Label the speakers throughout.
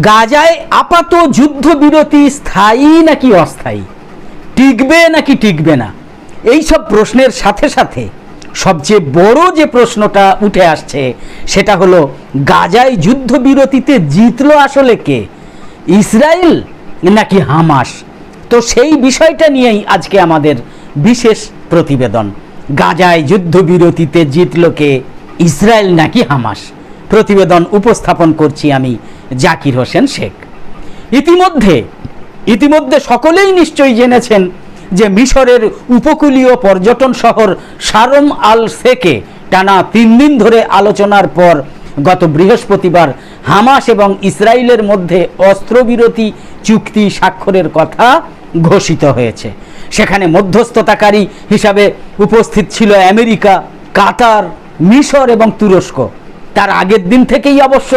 Speaker 1: গাজায় আপাত যুদ্ধবিরতি স্থায়ী নাকি অস্থায়ী? টিকবে নাকি টিকবে না? এই সব প্রশ্নের সাথে সাথে সবচেয়ে বড় যে প্রশ্নটা উঠে আসছে, সেটা হলো, গাজায় যুদ্ধবিরতিতে জিতল আসলে কে? ইসরায়েল নাকি হামাস? তো সেই বিষয়টা নিয়েই আজকে আমাদের বিশেষ প্রতিবেদন। গাজায় যুদ্ধবিরতিতে জিতল কে? ইসরায়েল নাকি হামাস? প্রতিবেদন উপস্থাপন করছি আমি জাকির হোসেন শেখ। ইতিমধ্যে ইতিমধ্যে সকলেই নিশ্চয়ই জেনেছেন যে মিশরের উপকূলীয় পর্যটন শহর সারম আল শেখে টানা তিন দিন ধরে আলোচনার পর গত বৃহস্পতিবার হামাস এবং ইসরায়েলের মধ্যে অস্ত্রবিরতি চুক্তি স্বাক্ষরের কথা ঘোষিত হয়েছে। সেখানে মধ্যস্থতাকারী হিসাবে উপস্থিত ছিল আমেরিকা, কাতার, মিশর এবং তুরস্ক। তার আগের দিন থেকেই অবশ্য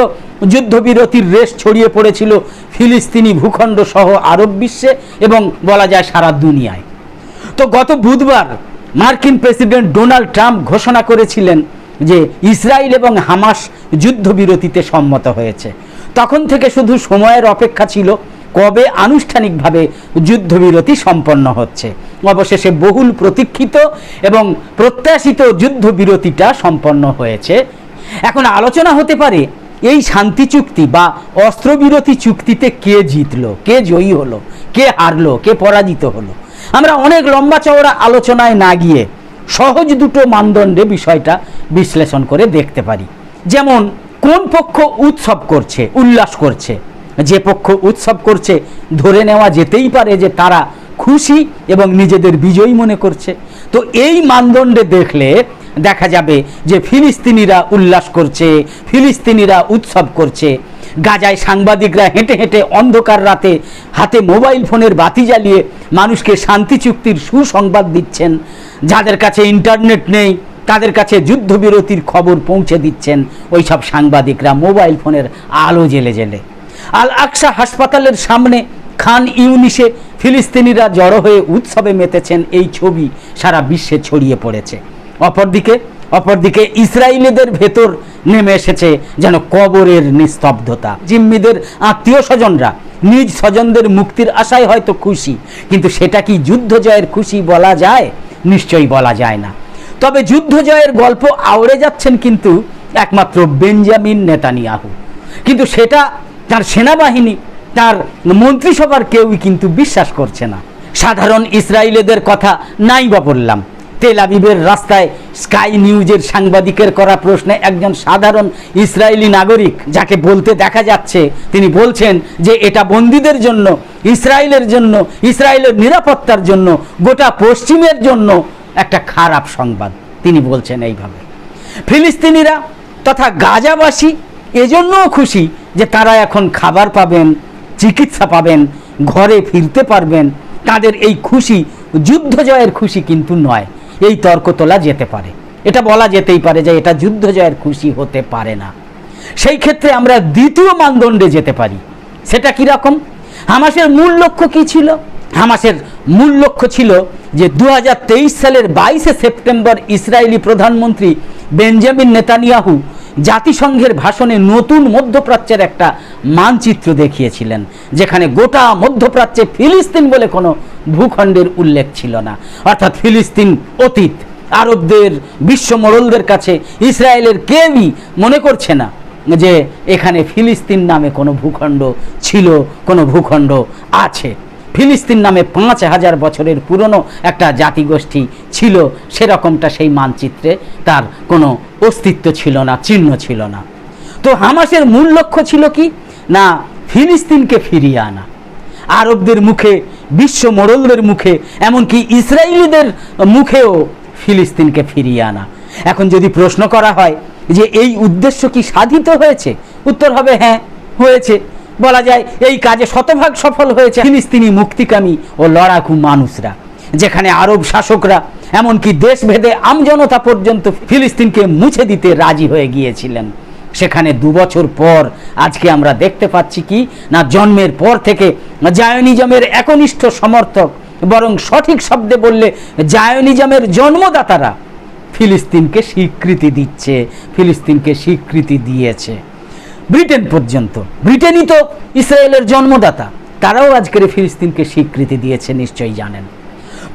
Speaker 1: যুদ্ধবিরতির রেশ ছড়িয়ে পড়েছিল ফিলিস্তিনি ভূখণ্ড সহ আরব বিশ্বে এবং বলা যায় সারা দুনিয়ায়। তো গত বুধবার মার্কিন প্রেসিডেন্ট ডোনাল্ড ট্রাম্প ঘোষণা করেছিলেন যে ইসরায়েল এবং হামাস যুদ্ধবিরতিতে সম্মত হয়েছে। তখন থেকে শুধু সময়ের অপেক্ষা ছিল কবে আনুষ্ঠানিকভাবে যুদ্ধবিরতি সম্পন্ন হচ্ছে। অবশেষে বহুল প্রতীক্ষিত এবং প্রত্যাশিত যুদ্ধবিরতিটা সম্পন্ন হয়েছে এখন আলোচনা হতে পারে, এই শান্তি চুক্তি বা অস্ত্রবিরতি চুক্তিতে কে জিতলো, কে জয়ী হলো, কে হারলো, কে পরাজিত হলো? আমরা অনেক লম্বা চওড়া আলোচনায় না গিয়ে সহজ দুটো মানদণ্ডে বিষয়টা বিশ্লেষণ করে দেখতে পারি। যেমন, কোন পক্ষ উৎসব করছে, উল্লাস করছে? যে পক্ষ উৎসব করছে, ধরে নেওয়া যেতেই পারে যে তারা খুশি এবং নিজেদের বিজয়ী মনে করছে। তো এই মানদণ্ডে দেখলে দেখা যাবে যে ফিলিস্তিনিরা উল্লাস করছে, ফিলিস্তিনিরা উৎসব করছে। গাজায় সাংবাদিকরা হেঁটে হেঁটে অন্ধকার রাতে হাতে মোবাইল ফোনের বাতি জ্বালিয়ে মানুষকে শান্তি চুক্তির সুসংবাদ দিচ্ছেন। যাদের কাছে ইন্টারনেট নেই, তাদের কাছে যুদ্ধবিরতির খবর পৌঁছে দিচ্ছেন ওই সব সাংবাদিকরা মোবাইল ফোনের আলো জেলে জেলে। আল আকসা হাসপাতালের সামনে খান ইউনিসে ফিলিস্তিনিরা জড়ো হয়ে উৎসবে মেতেছেন এই ছবি সারা বিশ্বে ছড়িয়ে পড়েছে। অপরদিকে অপরদিকে ইসরায়েলিদের ভেতর নেমে এসেছে যেন কবরের নিস্তব্ধতা। জিম্মিদের আত্মীয় স্বজনরা, নিজ স্বজনদের মুক্তির আশায় হয়তো খুশি, কিন্তু সেটা কি যুদ্ধ জয়ের খুশি বলা যায়? নিশ্চয়ই বলা যায় না। তবে যুদ্ধ জয়ের গল্প আওড়ে যাচ্ছেন কিন্তু একমাত্র বেঞ্জামিন নেতানিয়াহু। কিন্তু সেটা তার সেনাবাহিনী, তার মন্ত্রিসভার কেউই কিন্তু বিশ্বাস করছে না। সাধারণ ইসরায়েলিদের কথা নাই বা বললাম। তেল আবিবের রাস্তায় স্কাই নিউজের সাংবাদিকের করা প্রশ্নে একজন সাধারণ ইসরায়েলি নাগরিক যাকে বলতে দেখা যাচ্ছে, তিনি বলছেন যে এটা বন্দীদের জন্য, ইসরায়েলের জন্য, ইসরায়েলের নিরাপত্তার জন্য, গোটা পশ্চিমের জন্য একটা খারাপ সংবাদ, তিনি বলছেন এইভাবে। ফিলিস্তিনিরা তথা গাজাবাসী এজন্যও খুশি যে তারা এখন খাবার পাবেন, চিকিৎসা পাবেন, ঘরে ফিরতে পারবেন। তাদের এই খুশি, যুদ্ধ জয়ের খুশি কিন্তু নয়। এই তর্ক তোলা যেতে পারে। এটা বলা যেতেই পারে যে এটা যুদ্ধ জয়ের খুশি হতে পারে না। সেই ক্ষেত্রে আমরা দ্বিতীয় মানদণ্ডে যেতে পারি। সেটা কীরকম হামাসের মূল লক্ষ্য কী ছিল? হামাসের মূল লক্ষ্য ছিল যে দু হাজার তেইশ সালের বাইশে সেপ্টেম্বর ইসরায়েলি প্রধানমন্ত্রী বেঞ্জামিন নেতানিয়াহু জাতিসংঘের ভাষণে নতুন মধ্যপ্রাচ্যের একটা মানচিত্র দেখিয়েছিলেন, যেখানে গোটা মধ্যপ্রাচ্যে ফিলিস্তিন বলে কোনো ভূখণ্ডের উল্লেখ ছিল না। অর্থাৎ ফিলিস্তিন অতীত, আরবদের বিশ্ব মোড়লদের কাছে ইসরায়েলের কেউই মনে করছে না যে এখানে ফিলিস্তিন নামে কোনো ভূখণ্ড ছিল, কোনো ভূখণ্ড আছে। ফিলিস্তিন নামে পাঁচ হাজার বছরের পুরনো একটা জাতিগোষ্ঠী ছিল, সেরকমটা সেই মানচিত্রে তার কোনো অস্তিত্ব ছিল না, চিহ্ন ছিল না। তো হামাসের মূল লক্ষ্য ছিল কি? না, ফিলিস্তিনকে ফিরিয়ে আনা। আরবদের মুখে বিশ্ব মোড়লদের মুখে, এমনকি ইসরায়েলিদের মুখেও ফিলিস্তিনকে ফিরিয়ে আনা। এখন যদি প্রশ্ন করা হয় যে এই উদ্দেশ্য কি সাধিত হয়েছে, উত্তর হবে হ্যাঁ হয়েছে। বলা যায় এই কাজে শতভাগ সফল হয়েছে ফিলিস্তিনি মুক্তিকামী ও লড়াকু মানুষরা, যেখানে আরব শাসকরা, এমনকি দেশভেদে আমজনতা পর্যন্ত ফিলিস্তিনকে মুছে দিতে রাজি হয়ে গিয়েছিলেন। সেখানে দু বছর পর আজকে আমরা দেখতে পাচ্ছি কি? না, জন্মের পর থেকে জায়নিজমের একনিষ্ঠ সমর্থক, বরং সঠিক শব্দে বললে জায়নিজমের জন্মদাতারা ফিলিস্তিনকে স্বীকৃতি দিচ্ছে, ফিলিস্তিনকে স্বীকৃতি দিয়েছে। ব্রিটেন পর্যন্ত, ব্রিটেনই তো ইসরায়েলের জন্মদাতা, তারাও আজকের ফিলিস্তিনকে স্বীকৃতি দিয়েছে, নিশ্চয়ই জানেন।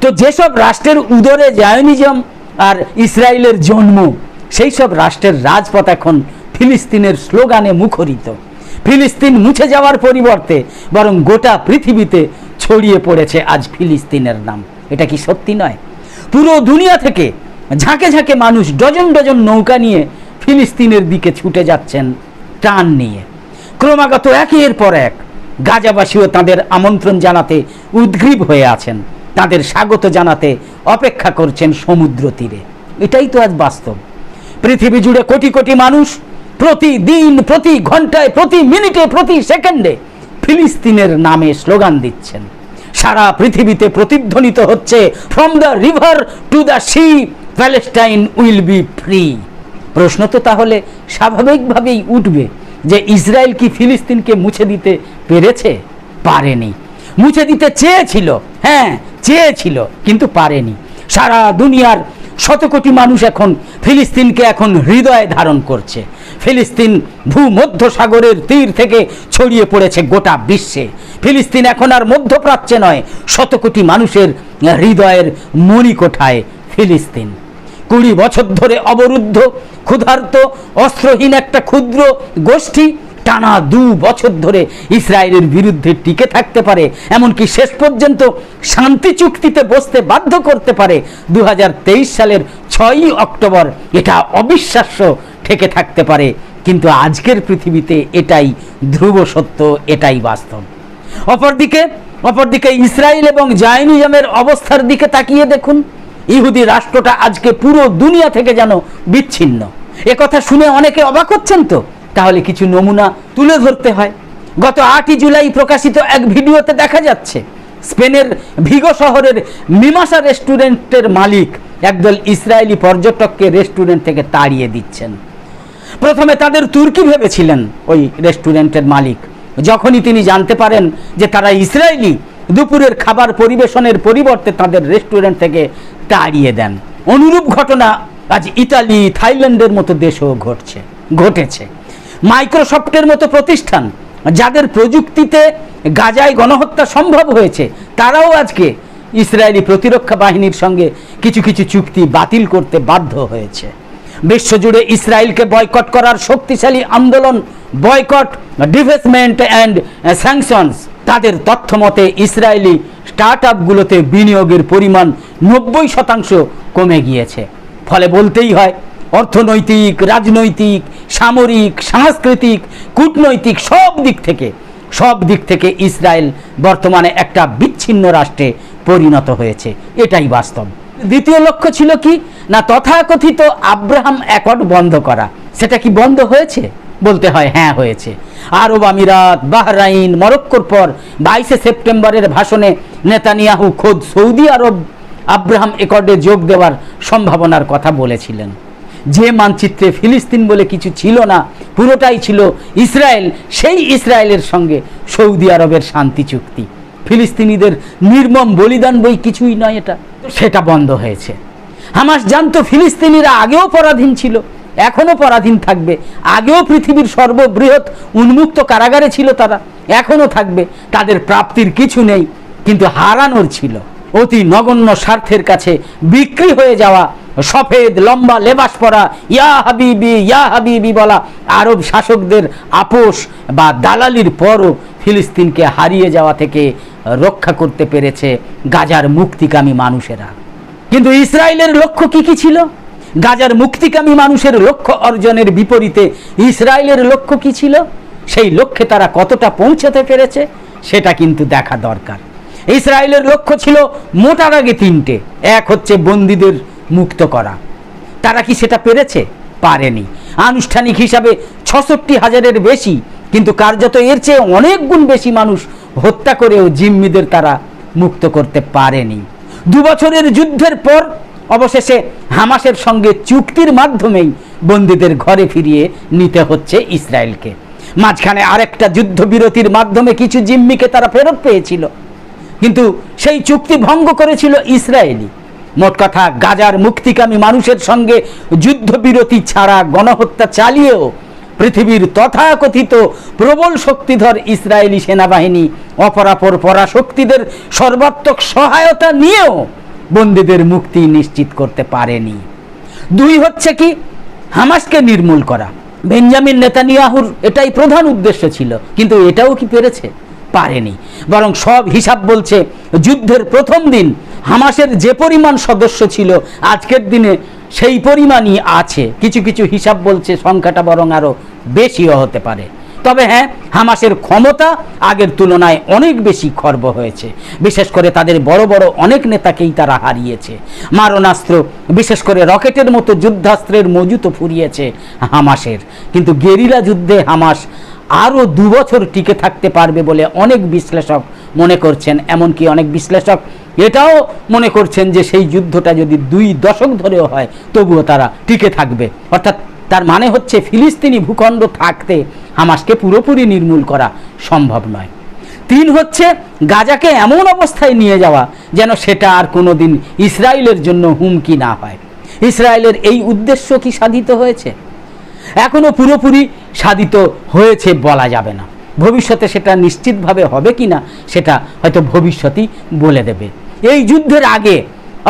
Speaker 1: তো যেসব রাষ্ট্রের উদরে জায়নিজম আর ইসরায়েলের জন্ম, সেই সব রাষ্ট্রের রাজপথ এখন ফিলিস্তিনের স্লোগানে মুখরিত। ফিলিস্তিন মুছে যাওয়ার পরিবর্তে বরং গোটা পৃথিবীতে ছড়িয়ে পড়েছে আজ ফিলিস্তিনের নাম। এটা কি সত্যি নয়? পুরো দুনিয়া থেকে ঝাঁকে ঝাঁকে মানুষ ডজন ডজন নৌকা নিয়ে ফিলিস্তিনের দিকে ছুটে যাচ্ছেন টান নিয়ে। ক্রমাগত একের পর এক গাজাবাসীও তাদের আমন্ত্রণ জানাতে উদ্গ্রীব হয়ে আছেন। তাদের স্বাগত জানাতে অপেক্ষা করছেন সমুদ্র তীরে। এটাই তো আজ বাস্তব। পৃথিবী জুড়ে কোটি কোটি মানুষ প্রতিদিন, প্রতি ঘন্টায়, প্রতি মিনিটে, প্রতি সেকেন্ডে ফিলিস্তিনের নামে স্লোগান দিচ্ছেন। সারা পৃথিবীতে প্রতিধ্বনিত হচ্ছে from the river to the sea Palestine will be free প্রশ্ন তো তাহলে স্বাভাবিকভাবেই উঠবে যে ইসরায়েল কি ফিলিস্তিনকে মুছে দিতে পেরেছে? পারেনি। মুছে দিতে চেয়েছিল হ্যাঁ চেয়েছিল, কিন্তু পারেনি। সারা দুনিয়ার শত কোটি মানুষ এখন ফিলিস্তিনকে এখন হৃদয়ে ধারণ করছে। ফিলিস্তিন ভূমধ্য সাগরের তীর থেকে ছড়িয়ে পড়েছে গোটা বিশ্বে। ফিলিস্তিন এখন আর মধ্যপ্রাচ্যে নয়, শত কোটি মানুষের হৃদয়ের মণিকোঠায় ফিলিস্তিন। কুড়ি বছর ধরে অবরুদ্ধ, ক্ষুধার্ত, অস্ত্রহীন একটা ক্ষুদ্র গোষ্ঠী টানা দু বছর ধরে ইসরায়েলের বিরুদ্ধে টিকে থাকতে পারে, এমনকি শেষ পর্যন্ত শান্তি চুক্তিতে বসতে বাধ্য করতে পারে। দু হাজার তেইশ সালের ছয়ই অক্টোবর এটা অবিশ্বাস্য ঠেকে থাকতে পারে, কিন্তু আজকের পৃথিবীতে এটাই ধ্রুব সত্য, এটাই বাস্তব। অপরদিকে অপরদিকে ইসরায়েল এবং জায়নিজমের অবস্থার দিকে তাকিয়ে দেখুন, ইহুদি রাষ্ট্রটা আজকে পুরো দুনিয়া থেকে যেন বিচ্ছিন্ন। কথা শুনে অনেকে অবাক হচ্ছেন তো। তাহলে কিছু নমুনা তুলে ধরতে হয়। গত আটই জুলাই প্রকাশিত এক ভিডিওতে দেখা যাচ্ছে, স্পেনের ভিগো শহরের মিমাসা রেস্টুরেন্টের মালিক একদল ইসরায়েলি পর্যটককে রেস্টুরেন্ট থেকে তাড়িয়ে দিচ্ছেন। প্রথমে তাদের তুর্কি ভেবেছিলেন ওই রেস্টুরেন্টের মালিক। যখনই তিনি জানতে পারেন যে তারা ইসরায়েলি, দুপুরের খাবার পরিবেশনের পরিবর্তে তাদের রেস্টুরেন্ট থেকে তাড়িয়ে দেন। অনুরূপ ঘটনা আজ ইতালি, থাইল্যান্ডের মতো দেশেও ঘটছে, ঘটেছে। মাইক্রোসফটের মতো প্রতিষ্ঠান যাদের প্রযুক্তিতে গাজায় গণহত্যা সম্ভব হয়েছে, তারাও আজকে ইসরায়েলি প্রতিরক্ষা বাহিনীর সঙ্গে কিছু কিছু চুক্তি বাতিল করতে বাধ্য হয়েছে। বিশ্বজুড়ে ইসরায়েলকে বয়কট করার শক্তিশালী আন্দোলন, বয়কট ডিভেসমেন্ট অ্যান্ড স্যাংশনস, তাদের তথ্য মতে ইসরায়েলি স্টার্ট আপগুলোতে বিনিয়োগের পরিমাণ নব্বই শতাংশ কমে গিয়েছে। ফলে বলতেই হয় অর্থনৈতিক, রাজনৈতিক, সামরিক, সাংস্কৃতিক, কূটনৈতিক সব দিক থেকে, সব দিক থেকে ইসরায়েল বর্তমানে একটা বিচ্ছিন্ন রাষ্ট্রে পরিণত হয়েছে। এটাই বাস্তব। দ্বিতীয় লক্ষ্য ছিল কি? না, তথাকথিত আব্রাহাম অ্যাকর্ড বন্ধ করা। সেটা কি বন্ধ হয়েছে? বলতে হয় হ্যাঁ হয়েছে। আরব আমিরাত, বাহরাইন, মরক্কোর পর বাইশে সেপ্টেম্বরের ভাষণে নেতানিয়াহু খোদ সৌদি আরব আব্রাহাম একর্ডে যোগ দেওয়ার সম্ভাবনার কথা বলেছিলেন। যে মানচিত্রে ফিলিস্তিন বলে কিছু ছিল না, পুরোটাই ছিল ইসরায়েল, সেই ইসরায়েলের সঙ্গে সৌদি আরবের শান্তি চুক্তি। ফিলিস্তিনিদের নির্মম বলিদান বই কিছুই নয় এটা সেটা বন্ধ হয়েছে। হামাস জানতো ফিলিস্তিনিরা আগেও পরাধীন ছিল এখনও পরাধীন থাকবে। আগেও পৃথিবীর সর্ববৃহৎ উন্মুক্ত কারাগারে ছিল তারা এখনও থাকবে। তাদের প্রাপ্তির কিছু নেই, কিন্তু হারানোর ছিল। অতি নগণ্য স্বার্থের কাছে বিক্রি হয়ে যাওয়া সফেদ, লম্বা, লেবাস পরা, ইয়া হাবিবি ইয়া হাবিবি বলা আরব শাসকদের আপোষ বা দালালির পরও ফিলিস্তিনকে হারিয়ে যাওয়া থেকে রক্ষা করতে পেরেছে গাজার মুক্তিকামী মানুষেরা। কিন্তু ইসরায়েলের লক্ষ্য কি কি ছিল? গাজার মুক্তিকামী মানুষের লক্ষ্য অর্জনের বিপরীতে ইসরায়েলের লক্ষ্য কি ছিল? সেই লক্ষ্যে তারা কতটা পৌঁছাতে পেরেছে সেটা কিন্তু দেখা দরকার। ইসরায়েলের লক্ষ্য ছিল মোটার আগে তিনটে। এক হচ্ছে বন্দীদের মুক্ত করা। তারা কি সেটা পেরেছে? পারেনি। আনুষ্ঠানিক হিসাবে ছষট্টি হাজারের বেশি, কিন্তু কার্যত এর চেয়ে অনেক গুণ বেশি মানুষ হত্যা করেও জিম্মিদের তারা মুক্ত করতে পারেনি। দু বছরের যুদ্ধের পর অবশেষে হামাসের সঙ্গে চুক্তির মাধ্যমেই বন্দীদের ঘরে ফিরিয়ে নিতে হচ্ছে ইসরায়েলকে। মাঝখানে আরেকটা যুদ্ধবিরতির মাধ্যমে কিছু জিম্মিকে তারা ফেরত পেয়েছিল, কিন্তু সেই চুক্তি ভঙ্গ করেছিল ইসরায়েলি মোট কথা গাজার মুক্তিকামী মানুষের সঙ্গে যুদ্ধবিরতি ছাড়া গণহত্যা চালিয়েও পৃথিবীর তথাকথিত প্রবল শক্তিধর ইসরায়েলি সেনাবাহিনী অপরাপর পরাশক্তিদের সর্বাত্মক সহায়তা নিয়েও বন্দীদের মুক্তি নিশ্চিত করতে পারেনি। দুই হচ্ছে কি, হামাসকে নির্মূল করা। বেঞ্জামিন নেতানিয়াহুর এটাই প্রধান উদ্দেশ্য ছিল, কিন্তু এটাও কি পেরেছে? পারেনি। বরং সব হিসাব বলছে, যুদ্ধের প্রথম দিন হামাসের যে পরিমাণ সদস্য ছিল, আজকের দিনে সেই পরিমাণই আছে। কিছু কিছু হিসাব বলছে সংখ্যাটা বরং আরও বেশিও হতে পারে। তবে হ্যাঁ হামাসের ক্ষমতা আগের তুলনায় অনেক বেশি খর্ব হয়েছে। বিশেষ করে তাদের বড় বড় অনেক নেতাকেই তারা হারিয়েছে। মারণাস্ত্র, বিশেষ করে রকেটের মতো যুদ্ধাস্ত্রের মজুতও ফুরিয়েছে হামাসের। কিন্তু গেরিলা যুদ্ধে হামাস আরও দু বছর টিকে থাকতে পারবে বলে অনেক বিশ্লেষক মনে করছেন, এমনকি অনেক বিশ্লেষক এটাও মনে করছেন যে সেই যুদ্ধটা যদি দুই দশক ধরেও হয়, তবুও তারা টিকে থাকবে। অর্থাৎ তার মানে হচ্ছে ফিলিস্তিনি ভূখণ্ড থাকতে হামাসকে পুরোপুরি নির্মূল করা সম্ভব নয়। তিন হচ্ছে গাজাকে এমন অবস্থায় নিয়ে যাওয়া যেন সেটা আর কোনোদিন ইসরায়েলের জন্য হুমকি না হয়। ইসরায়েলের এই উদ্দেশ্য কি সাধিত হয়েছে? এখনও পুরোপুরি সাধিত হয়েছে বলা যাবে না। ভবিষ্যতে সেটা নিশ্চিতভাবে হবে কি না সেটা হয়তো ভবিষ্যতই বলে দেবে। এই যুদ্ধের আগে,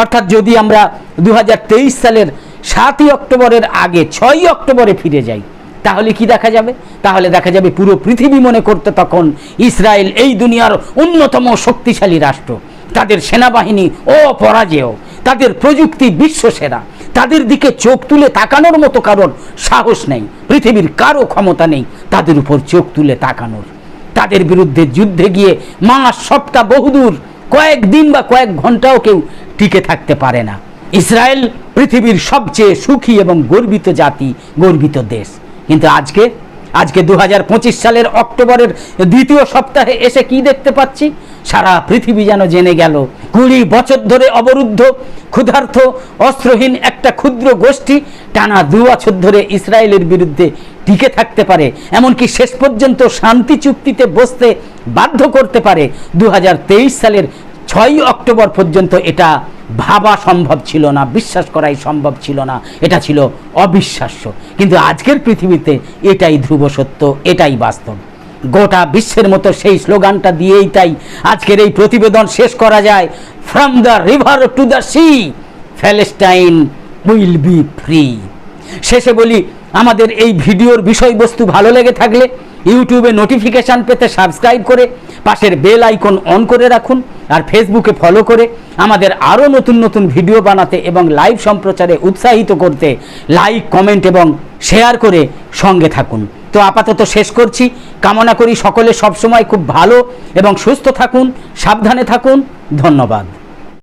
Speaker 1: অর্থাৎ যদি আমরা দু হাজার তেইশ সালের সাতই অক্টোবরের আগে, ছয়ই অক্টোবরে ফিরে যাই, তাহলে কি দেখা যাবে? তাহলে দেখা যাবে পুরো পৃথিবী মনে করতে তখন ইসরায়েল এই দুনিয়ার অন্যতম শক্তিশালী রাষ্ট্র। তাদের সেনাবাহিনী অপরাজেয়, তাদের প্রযুক্তি বিশ্বসেরা। তাদের দিকে চোখ তুলে তাকানোর মতো কারণ সাহস নেই, পৃথিবীর কারও ক্ষমতা নেই তাদের উপর চোখ তুলে তাকানোর। তাদের বিরুদ্ধে যুদ্ধে গিয়ে মাস সপ্তাহ বহুদূর কয়েকদিন বা কয়েক ঘন্টাও কেউ টিকে থাকতে পারে না। ইসরায়েল পৃথিবীর সবচেয়ে সুখী এবং গর্বিত জাতি, গর্বিত দেশ। কিন্তু আজকে আজকে দু হাজার পঁচিশ সালের অক্টোবরের দ্বিতীয় সপ্তাহে এসে কি দেখতে পাচ্ছি? সারা পৃথিবী যেন জেনে গেল। কুড়ি বছর ধরে অবরুদ্ধ ক্ষুধার্থ অস্ত্রহীন একটা ক্ষুদ্র গোষ্ঠী টানা দু বছর ধরে ইসরায়েলের বিরুদ্ধে টিকে থাকতে পারে, এমনকি শেষ পর্যন্ত শান্তি চুক্তিতে বসতে বাধ্য করতে পারে। দু হাজার তেইশ সালের ছয়ই অক্টোবর পর্যন্ত এটা ভাবা সম্ভব ছিল না, বিশ্বাস করাই সম্ভব ছিল না, এটা ছিল অবিশ্বাস্য। কিন্তু আজকের পৃথিবীতে এটাই ধ্রুব সত্য, এটাই বাস্তব। গোটা বিশ্বের মতো সেই স্লোগানটা দিয়েই তাই আজকের এই প্রতিবেদন শেষ করা যায়। From the river to the sea Palestine will be free শেষে বলি, আমাদের এই ভিডিওর বিষয়বস্তু ভালো লেগে থাকলে ইউটিউবে নোটিফিকেশান পেতে সাবস্ক্রাইব করে পাশের বেল আইকন অন করে রাখুন আর ফেসবুকে ফলো করে আমাদের আরও নতুন নতুন ভিডিও বানাতে এবং লাইভ সম্প্রচারে উৎসাহিত করতে লাইক কমেন্ট এবং শেয়ার করে সঙ্গে থাকুন। তো আপাতত শেষ করছি। কামনা করি সকলে সবসময় খুব ভালো এবং সুস্থ থাকুন, সাবধানে থাকুন। ধন্যবাদ।